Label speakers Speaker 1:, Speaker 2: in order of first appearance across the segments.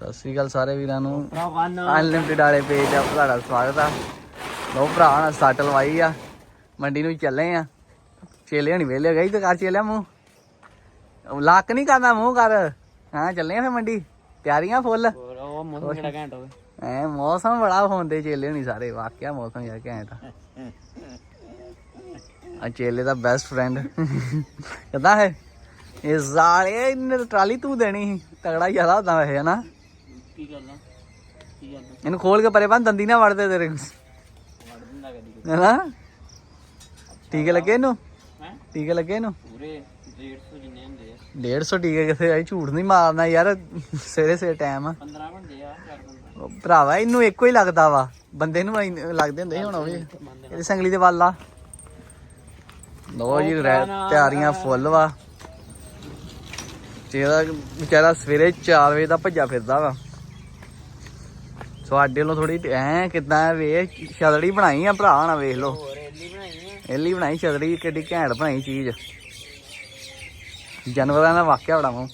Speaker 1: ਸਤਿ ਸ੍ਰੀ ਅਕਾਲ ਸਾਰੇ ਵੀਰਾਂ ਨੂੰ। ਅਨਲਿਮਟਿਡ ਵਾਲੇ ਪੇਜ ਆ ਤੁਹਾਡਾ ਸਵਾਗਤ ਆ। ਲੋ ਭਰਾ ਨਾਲ ਸੱਟ ਲਵਾਈ ਆ। ਮੰਡੀ ਨੂੰ ਚੱਲੇ ਆ। ਚੇਲੇ ਹਣੀ ਵੇਲੇ ਗਈ ਤੇ ਕਰ ਚੇਲਿਆ ਮੂੰਹ। ਲੱਕ ਨਹੀਂ ਕਰਦਾ ਮੂੰਹ ਕਰ। ਹਾਂ ਚੱਲੇ ਆ ਫੇ ਮੰਡੀ। ਤਿਆਰੀਆਂ ਫੁੱਲ।
Speaker 2: ਉਹ ਮੌਸਮ ਕਿਹੜਾ ਘੈਂਟ ਹੋਵੇ?
Speaker 1: ਐ ਮੌਸਮ ਬੜਾ ਹੁੰਦੇ ਚੇਲੇ ਹਣੀ ਸਾਰੇ। ਵਾਕਿਆ ਮੌਸਮ ਯਾਰ ਘੈਂਟ ਆ। ਆ ਚੇਲੇ ਦਾ ਬੈਸਟ ਫਰੈਂਡ ਕਿੱਦਾਂ ਹੈ ਇਹ ਜ਼ਾਲੇ ਇਹਨੇ ਤਾਂ ਟਰਾਲੀ ਤੂੰ ਦੇਣੀ ਤਗੜਾ ਜ਼ਿਆਦਾ ਹੁੰਦਾ ਵੈਸੇ ਹਨਾ?
Speaker 2: ਕੀ ਕਰਦਾ ਕੀ ਕਰਦਾ
Speaker 1: ਇਹਨੂੰ ਖੋਲ ਕੇ ਪਰੇ ਬੰਨ ਦੰਦੀ ਨਾ ਵੜਦੇ ਤੇਰੇ
Speaker 2: ਵੜ ਦਿੰਦਾ ਕਦੀ
Speaker 1: ਹੈਨਾ? ਟੀਕੇ ਲੱਗੇ ਇਹਨੂੰ?
Speaker 2: ਹੈ?
Speaker 1: ਟੀਕੇ ਲੱਗੇ ਇਹਨੂੰ?
Speaker 2: ਪੂਰੇ 150 ਜਿੰਨੇ ਹੁੰਦੇ ਆ।
Speaker 1: 150 ਟੀਕੇ ਕਿੱਥੇ ਆਈ ਝੂਠ ਨਹੀਂ ਮਾਰਨਾ ਯਾਰ ਸਵੇਰੇ ਸਵੇਰੇ ਟਾਈਮ ਆ।
Speaker 2: 15 ਬੰਦੇ ਆ ਚਾਰ ਬੰਦੇ।
Speaker 1: ਉਹ ਭਰਾਵਾ ਇਹਨੂੰ ਇੱਕੋ ਹੀ ਲੱਗਦਾ ਵਾ। ਬੰਦੇ ਨੂੰ ਲੱਗਦੇ ਹੁੰਦੇ ਸੀ ਹੁਣ ਉਹ ਵੀ। ਇਹਦੀ ਸੰਗਲੀ ਦੇ ਵੱਲ ਆ। ਲੋ ਜੀ ਰਹਿ- ਤਿਆਰੀਆਂ ਫੁੱਲ ਵਾ। ਜਿਹੜਾ ਵਿਚਾਰਾ ਸਵੇਰੇ 4 ਵਜੇ ਦਾ ਭੱਜਾ ਫਿਰਦਾ ਵਾ। ਤੁਹਾਡੇ ਵੱਲੋਂ ਥੋੜੀ ਐ ਕਿਦਾਂ ਵੇ ਛਤੜੀ ਬਣਾਈ ਆ ਭਰਾ ਨਾ ਵੇਖ ਲੋ
Speaker 2: ਹੋਰ ਇਹਲੀ ਬਣਾਈ ਆ।
Speaker 1: ਇਹਲੀ ਬਣਾਈ ਛਤੜੀ ਕਿੱਡੀ ਘੈਂਟ ਬਣਾਈ ਚੀਜ਼। ਜਾਨਵਰਾਂ ਦਾ ਵਾਕਿਆ ਬੜਾ ਵਾ।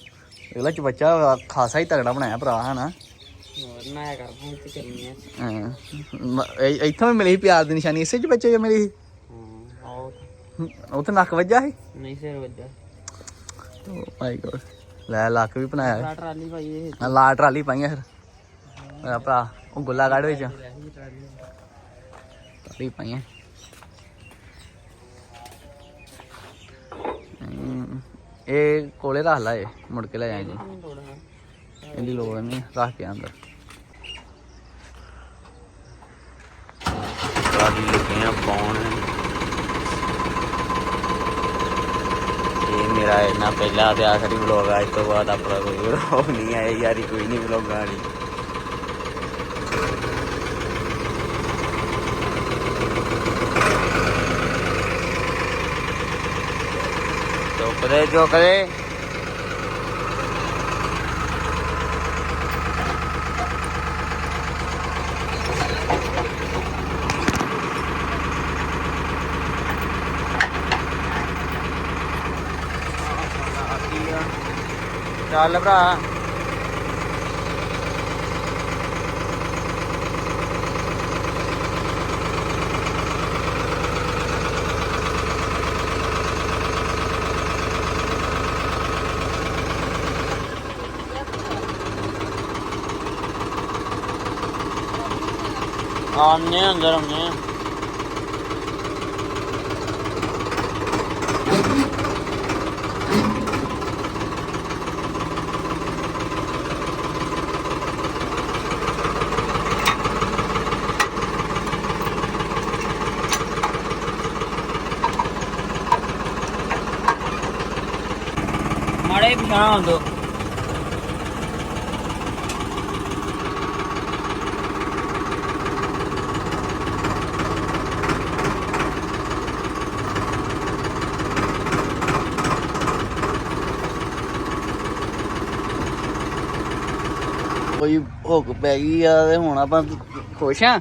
Speaker 1: ਇਹਲਾ ਚ ਬੱਚਾ ਖਾਸਾ ਹੀ ਤਗੜਾ ਬਣਾਇਆ ਭਰਾ ਹਨਾ।
Speaker 2: ਹੋਰ ਨਾ ਕਰ ਫੋਨ ਤੇ ਆ।
Speaker 1: ਮ- ਇੱਥੋਂ ਵੀ ਮਿਲੀ ਪਿਆਰ ਦੀ ਨਿਸ਼ਾਨੀ ਇਸੇ ਚ ਬੱਚੇ ਜੋ ਮਿਲੀ ਉਹ ਤੇ ਨੱਕ ਵੱਜਾ ਸੀ?
Speaker 2: ਨਹੀਂ ਸਿਰ ਵੱਜਾ।
Speaker 1: Oh my god. ਲੈ ਲੱਕ ਵੀ ਬਣਾਇਆ।
Speaker 2: ਟਰਾਲੀ ਭਾਈ ਇਹ।
Speaker 1: ਲਾ ਟਰਾਲੀ ਪਾਈਆਂ ਫਿਰ। ਮੇਰਾ ਭਰਾ। ਉਹ ਗੁੱਲਾ ਗੜ ਵਿੱਚ।
Speaker 2: ਲੈ
Speaker 1: ਪਾਈਆਂ ਇਹ ਕੋਲੇ ਰੱਖ ਲਾ ਇਹ, ਮੁੜ ਕੇ ਲੈ ਜਾਈਂ ਇਹਦੀ ਲੋੜ ਨਹੀਂ, ਰੱਖ ਕੇ ਅੰਦਰ।
Speaker 2: ਟਰਾਲੀ ਲੱਗੇ ਆ ਪਾਉਣ ਇਹ ਮੇਰਾ ਇਹਨਾਂ ਪਹਿਲਾ ਤੇ ਆਖਰੀ ਵਲੋਗ ਆ, ਇਸ ਤੋਂ ਬਾਅਦ ਆਪਣਾ ਕੋਈ ਵਲੋਗ ਨਹੀਂ ਆਇਆ ਯਾਰੀ, ਕੋਈ ਨਹੀਂ ਵਲੋਗਾਂ ਵਾਲੀ ਚੁੱਕਦੇ ਚੁੱਕਦੇ ਚੱਲ ਭਰਾ ਆਨੇ ਅੰਦਰ ਆਨੇ ਮਾੜੇ ਪਿਛਾਣਾ ਹੁੰਦੋ
Speaker 1: ਕੋਈ ਭੁੱਖ ਪੈ ਗਈ ਆ ਤੇ ਹੁਣ ਆਪਾਂ ਖੁਸ਼ ਆ।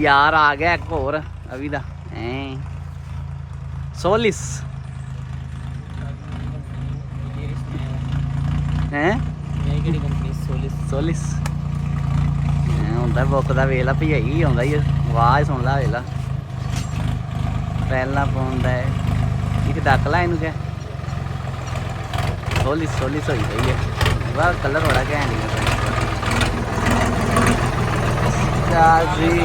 Speaker 1: ਯਾਰ ਆ ਗਿਆ ਇੱਕ ਹੋਰ ਅਵੀ ਦਾ। ਐ ਸੋਲਿਸ। ਹੈ?
Speaker 2: ਇਹ ਕਿਹੜੀ ਕੰਪਨੀ ਸੋਲਿਸ।
Speaker 1: ਸੋਲਿਸ ਹੁੰਦਾ ਬੁੱਕ ਦਾ ਵੇਲਾ ਭਜਾਈ ਆਉਂਦਾ ਹੀ ਆਵਾਜ਼ ਸੁਣ ਲਾ ਵੇਲਾ। ਪਹਿਲਾਂ ਪਾਉਂਦਾ ਇੱਕ ਡੱਕ ਲਾ ਇਹਨੂੰ ਕਹਿ ਸੋਲਿਸ ਸੋਲਿਸ ਹੋਈ ਗਈ ਹੈ। ਵਾਹ ਕਲਰ ਬੜਾ ਘੈਂਟ ਹੈ। ਚਾਜੀ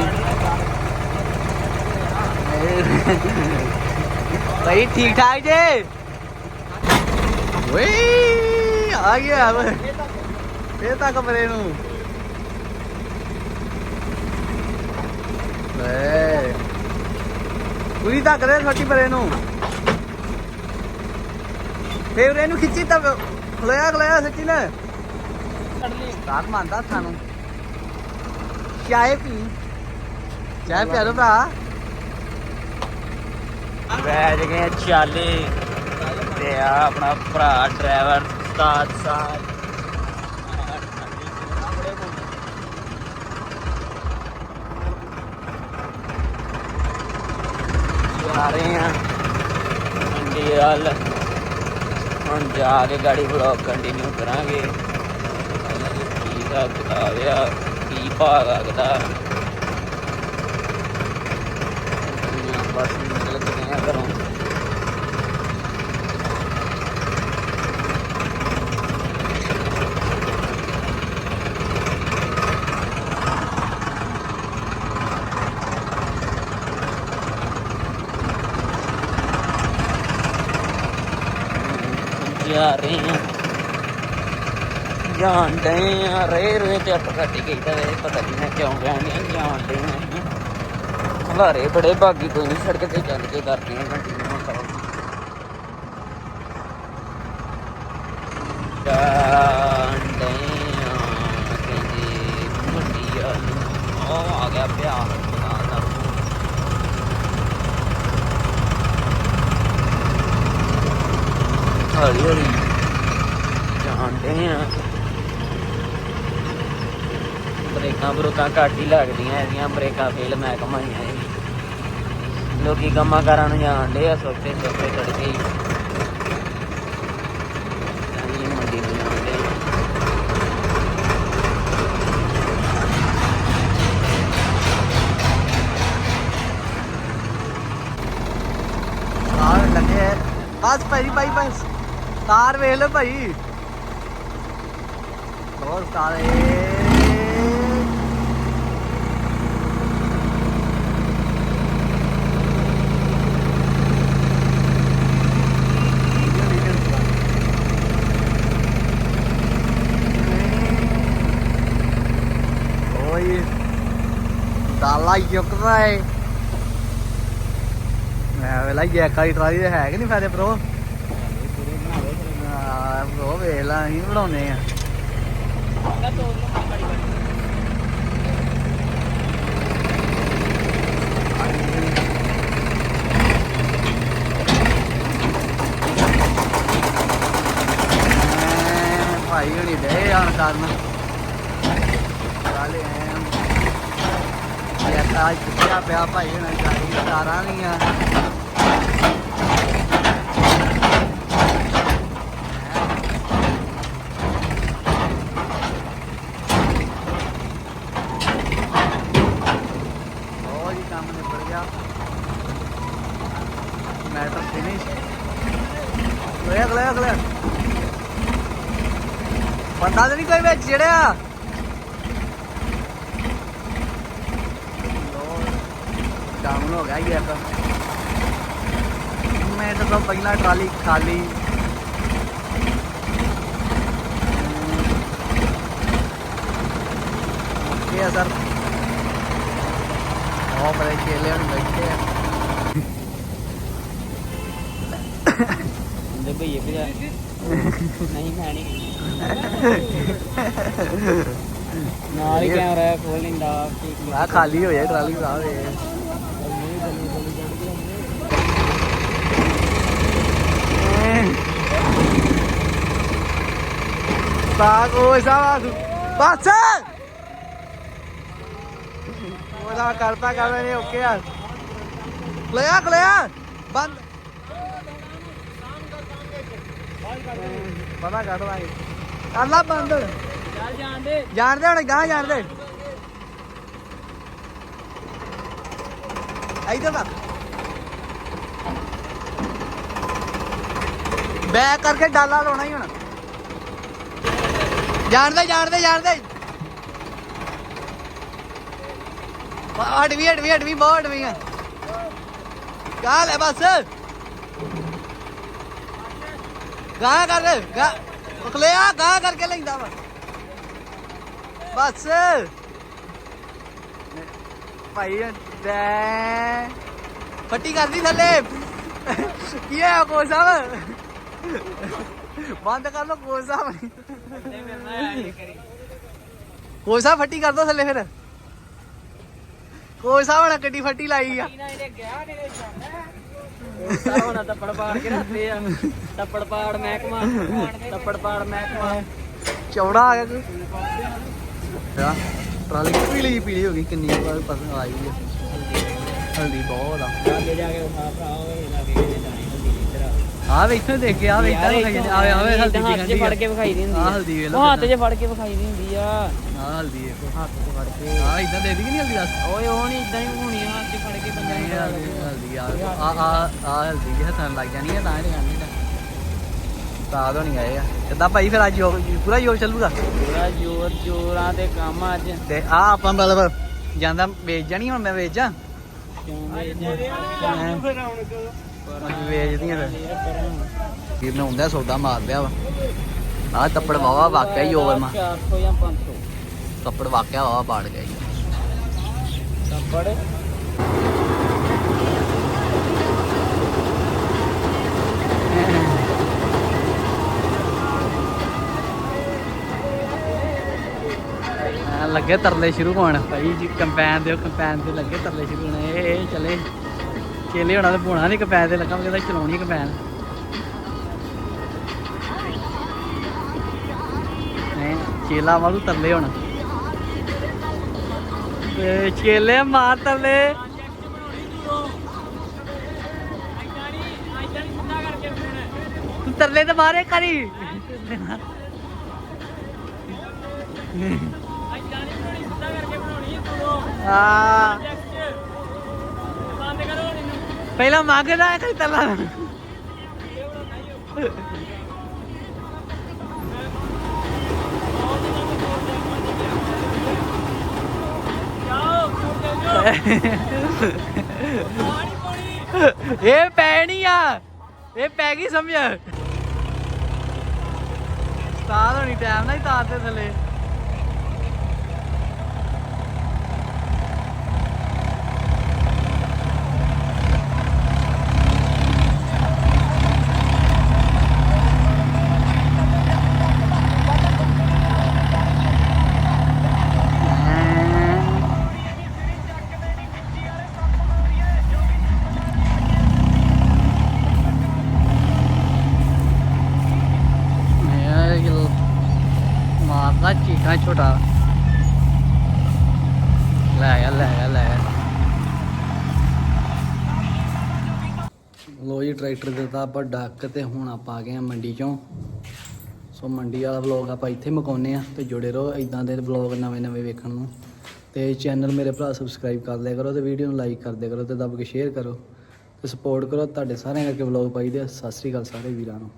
Speaker 1: ਭਾਈ ਠੀਕ ਠਾਕ ਜੇ? ਵੇ ਆ ਗਿਆ ਵੇ ਇਹ ਤਾਂ ਕਮਰੇ ਨੂੰ। ਵੇ ਪੂਰੀ ਤਾਂ ਕਰੇ ਛੋਟੀ ਪਰੇ ਨੂੰ। ਫੇਰ ਇਹਨੂੰ ਖਿੱਚੀ ਤਾਂ ਖਲੋਇਆ ਖਲੋਇਆ ਸੱਚੀ ਨੇ। ਰਾਤ ਮੰਨਦਾ ਸਾਨੂੰ ਚਾਹ ਪੀ। ਚਾਹ ਪਿਆ ਲੋ ਭਰਾ।
Speaker 2: ਬੈਠ ਗਏ ਚਾਲੇ। ਤੇ ਆ ਆਪਣਾ ਭਰਾ ਡਰਾਈਵਰ ਉਸਤਾਦ ਸਾਹਿਬ। ਜਾ ਰਹੇ ਆ। ਮੰਡੀ ਵੱਲ। ਹੁਣ ਜਾ ਕੇ ਗਾੜੀ ਵਲੌਗ ਕੰਟੀਨਿਊ ਕਰਾਂਗੇ। ਕੀ ਦਾ ਬਤਾਵਿਆ ਕੀ ਭਾਗ ਆਗਦਾ ਬਸ ਨਿਕਲ ਕੇ ਗਏ ਆ ਘਰੋਂ ਜਾ ਰਹੇ ਹਾਂ ਜਾਣਦੇ ਆ ਰੇ ਰੇ ਤੇ ਅੱਟ ਕੱਟੀ ਗਈ ਤਾਂ ਵੇ ਪਤਾ ਨਹੀਂ ਮੈਂ ਕਿਉਂ ਗਿਆ ਨਹੀਂ ਜਾਣਦੇ ਆ। ਹਲਾਰੇ ਬੜੇ ਭਾਗੀ ਕੋਈ ਨਹੀਂ ਸੜਕ ਤੇ ਚੱਲ ਕੇ ਕਰਦੇ ਆ ਕੰਟੀਨਿਊ ਕਰੋ ਜਾਣਦੇ ਆ ਕਹਿੰਦੇ ਮੁੰਡੀ ਆ ਉਹ ਆ ਗਿਆ ਪਿਆ ਹੌਲੀ ਹੌਲੀ ਜਾਣਦੇ ਆ। ਬ੍ਰੇਕਾਂ ਬਰੂਕਾਂ ਘੱਟ ਹੀ ਲੱਗਦੀਆਂ ਇਹਦੀਆਂ ਬ੍ਰੇਕਾਂ ਫੇਲ ਮੈਂ ਕਮਾਈਆਂ ਇਹ ਲੋਕੀ ਕੰਮਾਂ ਕਾਰਾਂ ਨੂੰ ਜਾਣਦੇ ਆ, ਸੋਚੇ ਸੋਚੇ ਚੜ ਹੀ
Speaker 1: ਬਸ ਭਾਈ ਭਾਈ ਬਸ ਤਾਰ ਵੇਖ ਲਓ ਭਾਈ। ਹੋਰ ਤਾਰੇ ਓਏ ਦਾਲਾ ਯੁਕਦਾ ਹੈ ਮੈਂ ਵੇਲਾ ਇਹ ਕਾਈ ਟਰਾਈ ਦੇ ਹੈ ਕਿ ਨਹੀਂ ਫਾਇਦੇ ਪ੍ਰੋ ਆ ਪ੍ਰੋ ਵੇਲਾ ਅਸੀਂ ਬਣਾਉਨੇ ਆ ਐਂ ਭਾਈ ਹੁਣੀ ਦੇ ਆਣ ਕਰਨ ਚਾਲੇ ਐਂ ਇਹ ਤਾਂ ਪਿਆ ਭਾਈ ਹੁਣਾਂ ਚਾਲੀ ਤਾਰਾਂ ਨਹੀਂ ਆ ਕੰਮ ਨਿਬੜ ਗਿਆ। ਮੈਟਰ ਫਿਨਿਸ਼ ਲੈ ਅਗਲੇ ਅਗਲੇ ਬੰਦਾ ਤਾਂ ਨਹੀਂ ਕੋਈ ਵਿੱਚ ਜਿਹੜਿਆ ਤਾਂ। ਮੈਂ ਤਾਂ ਪਹਿਲਾਂ ਟਰਾਲੀ ਖਾਲੀ ਕੀ ਆ ਸਰ। ਉਹ ਬੜੇ ਕੇਲੇ ਹੁਣ ਬੈਠੇ ਆ।
Speaker 2: ਦੇ ਭਈਏ ਭਜਾ ਨਹੀਂ ਨਾਲ ਹੀ ਕੈਮਰਾ ਖੋਲ ਲੈਂਦਾ।
Speaker 1: ਆ ਖਾਲੀ ਹੋ ਜਾਏ ਟਰਾਲੀ ਸਾਹਿਬ ਇਹ ਸਾਗ ਓਏ ਸਾਗ ਬਸ ਉਹਦਾ ਕਰਤਾ ਕਰਦਾ ਨੇ ਓਕੇ ਯਾਰ ਲਿਆ ਲਿਆ ਬੰਦ ਪਤਾ ਕੱਢ ਲਾਂਗੇ ਕਰ ਬੰਦ
Speaker 2: ਚੱਲ
Speaker 1: ਜਾਣਦੇ ਹੁਣ ਗਾਂ ਜਾਣਦੇ ਇਧਰ ਦਾ ਬੈਕ ਕਰਕੇ ਡਾਲਾ ਲਾਉਣਾ ਹੀ ਹੁਣ। ਜਾਣਦੇ ਜਾਣਦੇ ਜਾਣਦੇ ਅਡਵੀ ਅਡਵੀ ਅਡਵੀ ਬਹੁਤ ਅਡਵੀ ਆ। ਕਾਲ ਹੈ ਬਸ। ਗਾਂ ਕਰ ਗਾ ਉਕਲਿਆ ਗਾਂ ਕਰਕੇ ਲੈਂਦਾ ਵਾ। ਬਸ। ਭਾਈ ਡੈ ਫੱਟੀ ਕਰਦੀ ਥੱਲੇ ਕੀ ਹੈ ਕੋ ਸਾਹਿਬ ਬੰਦ ਕਰ ਲੋ ਕੋ ਸਾਹਿਬ ਕੋ ਸਾਹਿਬ ਫੱਟੀ ਕਰ ਦੋ ਥੱਲੇ ਫਿਰ ਕੋ ਸਾਹਿਬ ਨੇ ਗੱਡੀ ਫੱਟੀ ਲਾਈ ਆ
Speaker 2: ਸਾਵਣਾ ਤੱਪੜ ਪਾੜ ਕੇ ਰੱਖਦੇ ਆ ਤੱਪੜ ਪਾੜ ਮਹਿਕਮਾ ਤੱਪੜ ਪਾੜ ਮਹਿਕਮਾ
Speaker 1: ਚੌੜਾ ਆ ਗਿਆ ਕੋਈ ਆ ਟਰਾਲੀ ਪੀਲੀ ਪੀਲੀ ਹੋ ਗਈ ਕਿੰਨੀ ਵਾਰ ਪਸੰਦ ਆਈ ਹੈ ਹਲਦੀ ਬਹੁਤ ਆ।
Speaker 2: ਅੱਗੇ ਜਾ ਕੇ ਉਠਾ ਭਰਾ ਹੋਵੇ ਲੱਗੇ ਜਾਣੀ ਹੁੰਦੀ ਇੱਧਰ।
Speaker 1: ਆ ਵੇ ਇੱਥੋਂ ਦੇਖ ਕੇ ਆ ਵੇ ਇੱਦਾਂ
Speaker 2: ਯਾਰ
Speaker 1: ਵਿਖਾਈ ਜਾਂਦੀ ਆਵੇ ਹਲਦੀ
Speaker 2: ਹੱਥ 'ਚ
Speaker 1: ਦਿਖਾਂਦੀ
Speaker 2: ਫੜ ਕੇ ਵਿਖਾਈ ਦੀ ਹੁੰਦੀ
Speaker 1: ਆ
Speaker 2: ਆ।
Speaker 1: ਹਲਦੀ ਵੇਖ
Speaker 2: ਉਹ
Speaker 1: ਲਓ
Speaker 2: ਹੱਥ 'ਚ ਫੜ ਕੇ ਵਿਖਾਈ ਦੀ ਹੁੰਦੀ ਆ।
Speaker 1: ਆ ਹਲਦੀ ਦੇਖੋ
Speaker 2: ਹੱਥ 'ਚ ਫੜ ਕੇ।
Speaker 1: ਆ ਇਦਾਂ ਦੇ ਦੀ ਕਿ ਨਹੀਂ ਹਲਦੀ ਦੱਸ?
Speaker 2: ਓਏ ਉਹ ਨਹੀਂ ਇਦਾਂ ਹੀ ਹੋਣੀ ਆ ਹੱਥ 'ਚ ਫੜ ਕੇ ਬੰਦੇ
Speaker 1: ਨਹੀਂ ਹਲਦੀ ਆ। ਆ। ਆ ਆ ਹਲਦੀ ਜੀ ਹੱਥਾਂ ਲੱਗ ਜਾਣੀ ਆ ਤਾਂ ਇਹ ਕਰਨੀ ਤਾਂ ਸਾਦ ਹੋਣੀ ਆਏ ਆ। ਕਿੱਦਾਂ ਭਾਈ ਫਿਰ ਅੱਜ ਪੂਰਾ ਯੋਗ ਚੱਲੂਗਾ?
Speaker 2: ਪੂਰਾ ਜ਼ੋਰ ਜ਼ੋਰਾਂ ਤੇ ਕੰਮ ਆ ਅੱਜ।
Speaker 1: ਤੇ ਆ ਆਪਾਂ ਮਤਲਬ ਜਾਂਦਾ ਵੇਚ ਜਾਣੀ ਹੁਣ ਮੈਂ ਵੇਚ? ਅੱਜ ਵੇਚਦੀਆਂ ਫਿਰ ਵੀਰ ਨੇ ਹੁੰਦਾ ਸੌਦਾ ਮਾਰ ਲਿਆ ਵਾ। ਆ ਤੱਪੜ ਵਾਵਾ ਵਾਕਿਆ ਹੀ ਓਵਰ ਮਾ
Speaker 2: 400 ਜਾਂ 500
Speaker 1: ਤੱਪੜ ਵਾਕਿਆ ਵਾਵਾ ਪਾੜ ਗਿਆ ਜੀ। ਲੱਗੇ ਤਰਲੇ ਸ਼ੁਰੂ ਹੋਣ। ਭਾਈ ਜੀ, ਕੰਪੈਨ ਦੇ ਕੰਪੈਨ ਦੇ ਲੱਗੇ ਤਰਲੇ ਸ਼ੁਰੂ ਹੋਣ। ਇਹ ਇਹ ਚਲੇ। ਚੇਲੇ ਹੋਣਾ ਤੇ ਬੋਣਾ ਨਹੀਂ ਕੰਪੈਨ ਤੇ ਲੱਗਾ ਕਹਿੰਦਾ ਚਲਾਉਣੀ ਕੰਪੈਨ। ਨਹੀਂ ਚੇਲਾ ਵਾਲੂ ਤਰਲੇ ਹੁਣ। ਤੇ ਚੇਲੇ ਮਾਰ ਤਰਲੇ। ਤੂੰ ਤਰਲੇ ਤੇ ਮਾਰੇ ਕਰੀ ਆ ਪਹਿਲਾਂ ਮੰਗਦਾ ਹੈ ਕਰੀ ਤਰਲਾ ਇਹ ਪੈਣੀ ਆ ਇਹ ਪੈ ਗਈ ਸਮਝ ਤਾਰ ਹੋਣੀ ਟਾਈਮ ਨਾਲ ਹੀ ਤਾਰ ਤੇ ਥੱਲੇ ਇਹ ਗਿਲ ਮਾਰਦਾ ਚੀਕਾ ਛੋਟਾ ਲੈ ਲੈ ਲੋ ਜੀ, ਟਰੈਕਟਰ ਦਿੱਤਾ ਆਪਾਂ ਡੱਕ ਤੇ ਹੁਣ ਆਪਾਂ ਆ ਗਏ ਆ ਮੰਡੀ ਚੋਂ। ਸੋ ਮੰਡੀ ਵਾਲਾ ਵਲੌਗ ਆਪਾਂ ਇੱਥੇ ਮੁਕਾਉਂਦੇ ਆ ਤੇ ਜੁੜੇ ਰਹੋ ਇਦਾਂ ਦੇ ਵਲੌਗ ਨਵੇਂ ਨਵੇਂ ਵੇਖਣ ਨੂੰ। ਤੇ ਚੈਨਲ ਮੇਰੇ ਭਰਾ ਸਬਸਕ੍ਰਾਈਬ ਕਰ ਲਿਆ ਕਰੋ ਤੇ ਵੀਡੀਓ ਨੂੰ ਲਾਈਕ ਕਰ ਦਿਆ ਕਰੋ ਤੇ ਦੱਬ ਕੇ ਸ਼ੇਅਰ ਕਰੋ ਤੇ ਸਪੋਰਟ ਕਰੋ। ਤੁਹਾਡੇ ਸਾਰਿਆਂ ਕਰਕੇ ਵਲੌਗ ਪਾਈਦੇ ਆ। ਸਤਿ ਸ੍ਰੀ ਅਕਾਲ ਸਾਰੇ ਵੀਰਾਂ ਨੂੰ।